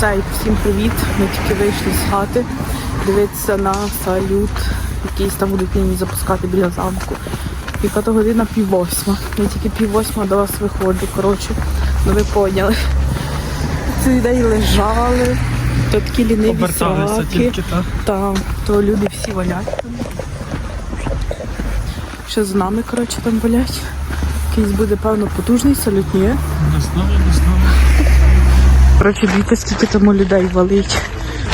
Цей всім привіт. Ми тільки вийшли з хати. Дивитися на салют, якийсь там будуть нині запускати біля замку. Яка то година пів восьма. Я тільки пів восьма до вас виходжу. Коротше, ну ви поняли. Цілий день лежали, то такі ліниві Оберталися сраки. тільки так. Та, то люди всі валять там. Ще з нами, коротше, там валять. Якийсь буде, певно, потужний салют, ні? Не знаю, не знаю. Коротше, дивіться, скільки тому людей валить.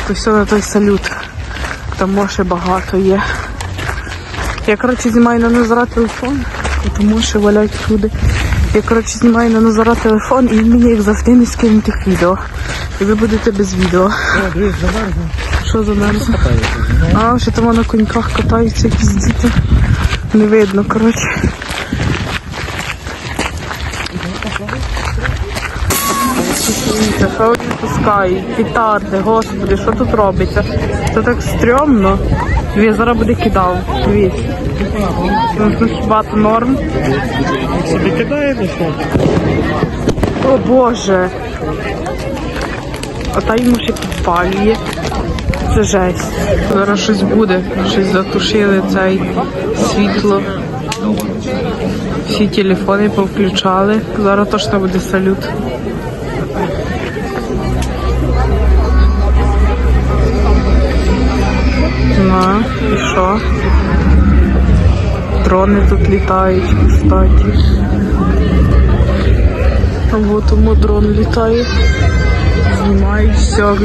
То все на той салют. Там може багато є. Я, коротше, знімаю на Назара телефон, тому що валять люди. Я, коротше, знімаю на Назара телефон і мені, як завжди, не скинув тих відео. І ви будете без відео. Що за мерзне? А, що там на коньках катаються якісь діти. Не видно, коротше. Це що вони пускають? Пітарди, господи, що тут робиться? Це так стрьомно. Дві зараз буде кидав. Дивіться. Ну, ну, хіба то норм? Собі кидає до що? О Боже. А та йому ще підпалює. Це жесть. Зараз щось буде. Щось затушили цей світло. Всі телефони повключали. Зараз точно буде салют. Літають, кстати. А от тому дрон літає. Знімають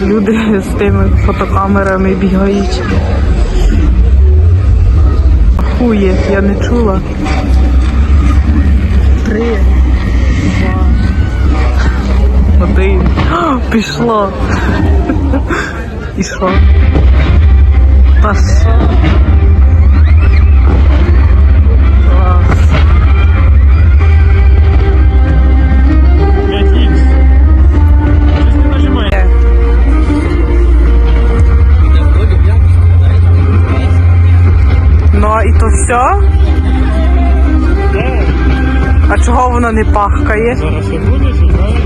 люди з тими фотокамерами бігають. Ахує, я не чула. Три, два, один. Пішло. І що? Та все? А чого воно не пахкає? Зараз буде, знає?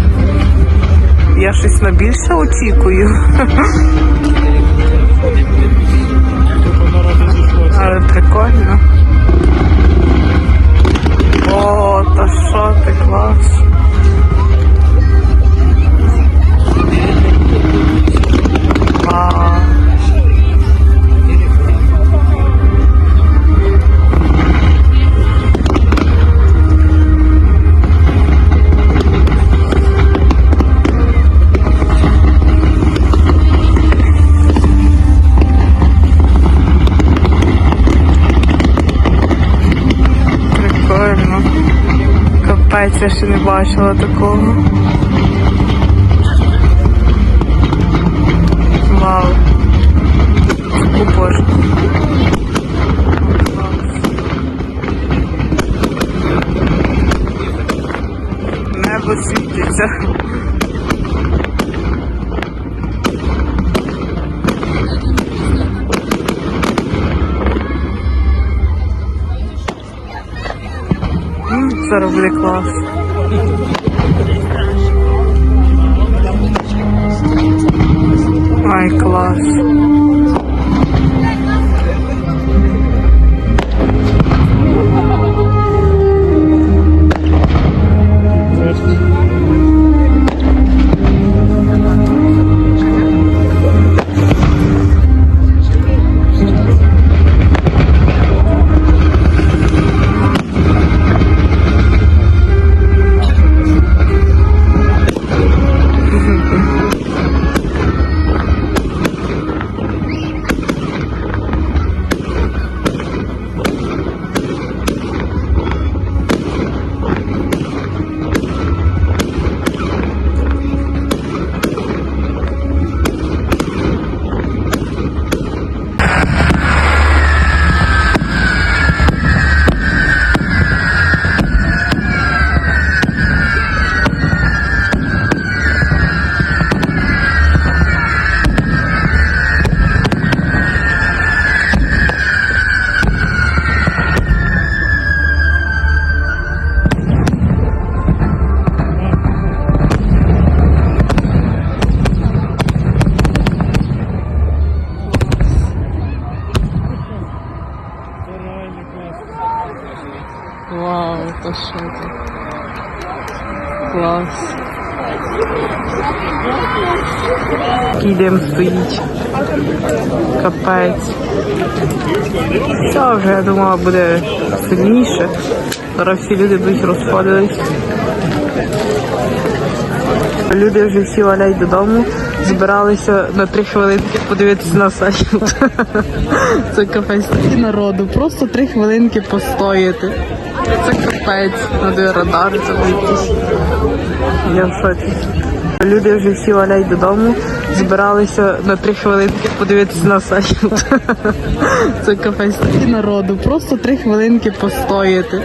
Я щось на більше очікую. Розійшлося. Але прикольно. О, та що ти Капець, я не бачила такого. Вау. Упор. Небо світиться. Зараз буде клас. Ай, клас. Ти? Клас. Дим стоїть. Капець. Це вже, я думала, буде сильніше. Зараз всі люди будуть розходились. Люди вже всі валяють додому, збиралися на три хвилинки подивитися на салют. Це такі народу. Просто три хвилинки постояти. Це капець. Надо радар якийсь. Я в шоці. Люди вже всі валяють додому, збиралися на три хвилинки подивитися на салют. Це капець народу. Просто три хвилинки постояти.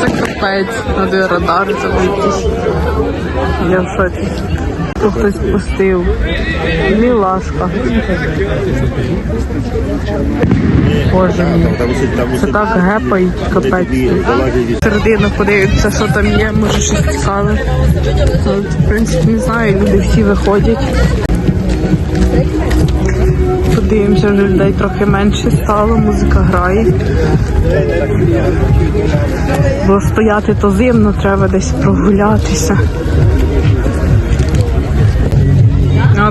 Це капець. Надо радар якийсь. Я в шоці. Тут хтось пустив. Мілашка. Боже мій. Це так гепають, капець. Середину подивитися, що там є, може щось цікаве. От, в принципі, не знаю, люди всі виходять. Подивимося, вже людей трохи менше стало, музика грає. Бо стояти то зимно, треба десь прогулятися.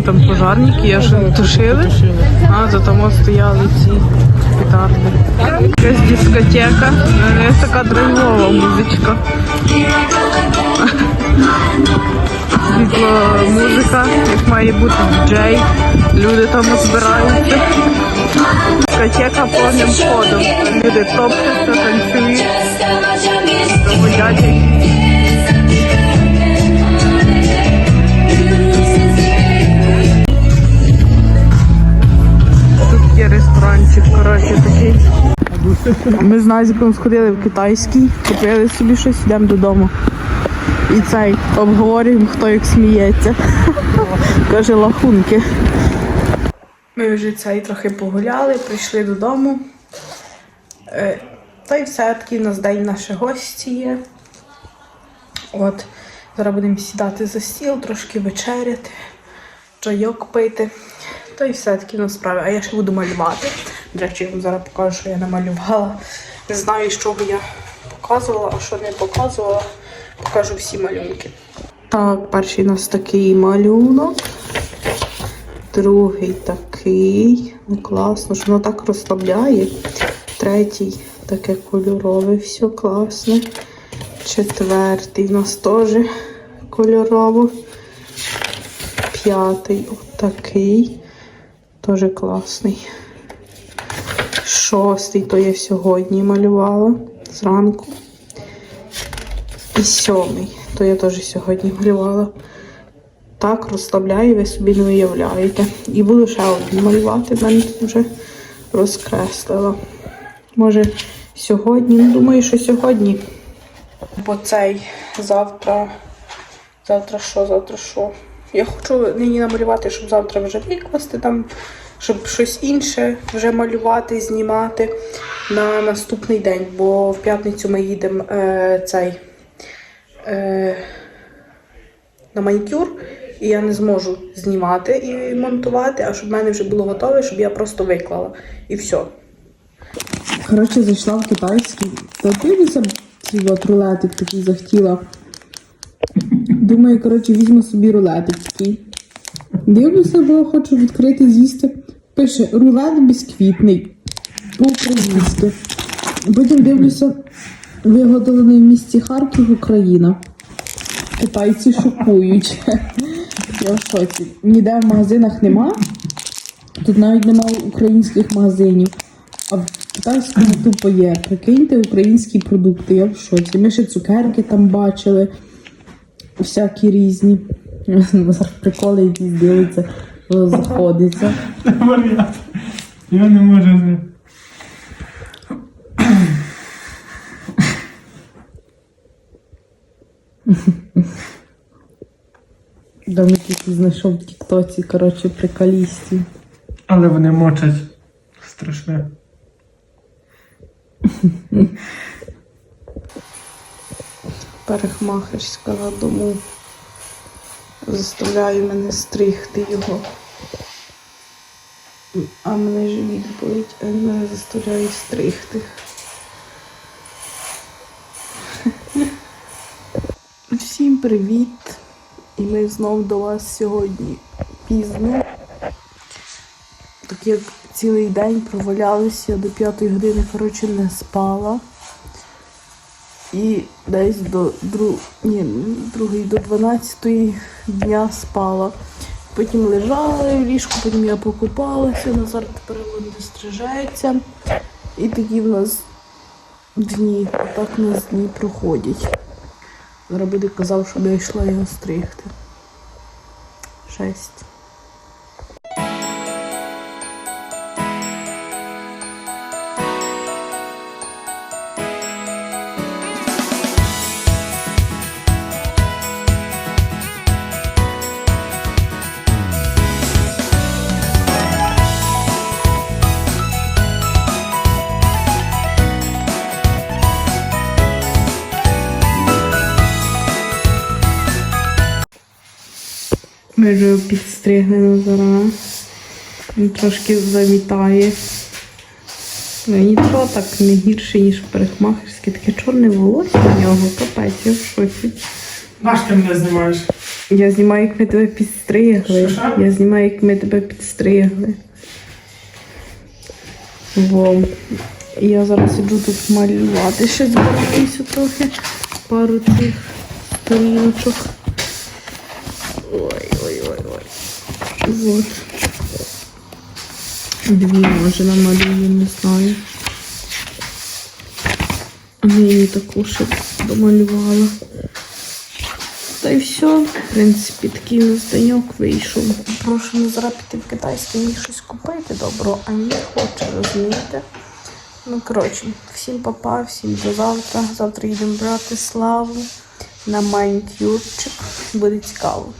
Там пожарники, я ж тушили. А, то там стояли ці петарди. Якась дискотека. Е, така драйвова музичка. Світло музика, як має бути діджей. Люди там збираються. Дискотека повним ходом. Люди топчуться, танцюють, Ми з Назіком сходили в китайський, купили собі щось, йдемо додому. І цей обговорюємо, хто як сміється. Каже лахунки. Ми вже цей трохи погуляли, прийшли додому. Е, Та й все, такий у нас день наші гості є. От, зараз будемо сідати за стіл, трошки вечеряти, чайок пити. Та й все таки на справі. А я ще буду малювати. До речі, я вам зараз покажу, що я намалювала. Не знаю, з чого я показувала, а що не показувала. Покажу всі малюнки. Так, перший у нас такий малюнок. Другий такий. Ну, класно, що воно так розслабляє. Третій таке кольорове, все класне. Четвертий у нас теж кольорово. П'ятий отакий. Теж класний. Шостий, то я сьогодні малювала зранку. І сьомий, то я теж сьогодні малювала. Так розслабляю, ви собі не уявляєте. І буду ще один малювати, мене тут вже розкреслила. Може, сьогодні, ну думаю, що сьогодні. Бо цей завтра. Завтра що, завтра що? Я хочу нині намалювати, щоб завтра вже викласти там, щоб щось інше вже малювати, знімати на наступний день, бо в п'ятницю ми їдемо е, цей е, на манікюр, і я не зможу знімати і монтувати, а щоб в мене вже було готове, щоб я просто виклала. І все. Коротше, зайшла в китайський. Дивлюся, цей от рулетик такий захотіла. Думаю, коротше, візьму собі рулетик. Дивлюся, бо хочу відкрити з'їсти. Пише рулет бісквітний. По-українськи. Потім дивлюся, виготовлений в місті Харків, Україна. Китайці шокують. Я в шоці. Ніде в магазинах нема. Тут навіть немає українських магазинів. А в китайському тупо є. Прикиньте українські продукти. Я в шоці. Ми ще цукерки там бачили. Всякі різні. Приколи якісь дивиться, заходиться. Я не можу. з- Домик який знайшов в Тіктоці, коротше, приколістів. Але вони мочать. Страшне. Парикмахерська на дому. Заставляє мене стригти його. А мене живіт болить, а мене заставляє стригти. привіт! І ми знов до вас сьогодні пізно. Так як цілий день провалялися, до п'ятої години, коротше, не спала. І десь до дру... Ні, не другої, до 12 дня спала. Потім лежала в ліжку, потім я покупалася, Назар тепер вон стрижається. І такі в нас дні, отак у нас дні проходять. Зараз казав, щоб я йшла його стригти. Шесть. Ми вже підстригли Назара. Він трошки завітає. Ну, нічого так не гірше, ніж парикмахерське. Таке чорне волосся в нього, капець, я в шоці. Наш ти мене знімаєш? Я знімаю, як ми тебе підстригли. Що? Я знімаю, як ми тебе підстригли. Во. Я зараз іду тут малювати. Ще збираюся трохи. Пару цих сторіночок. Ой. Вот. Дві може намалюю, не знаю. Нині таку ще домалювала. Та й все. В принципі, такий у нас деньок вийшов. Прошу не зараз в китайське міг щось купити добро, а не хоче, розумієте? Ну, коротше, всім папа, всім до завтра. Завтра їдемо брати славу на манікюрчик. Буде цікаво.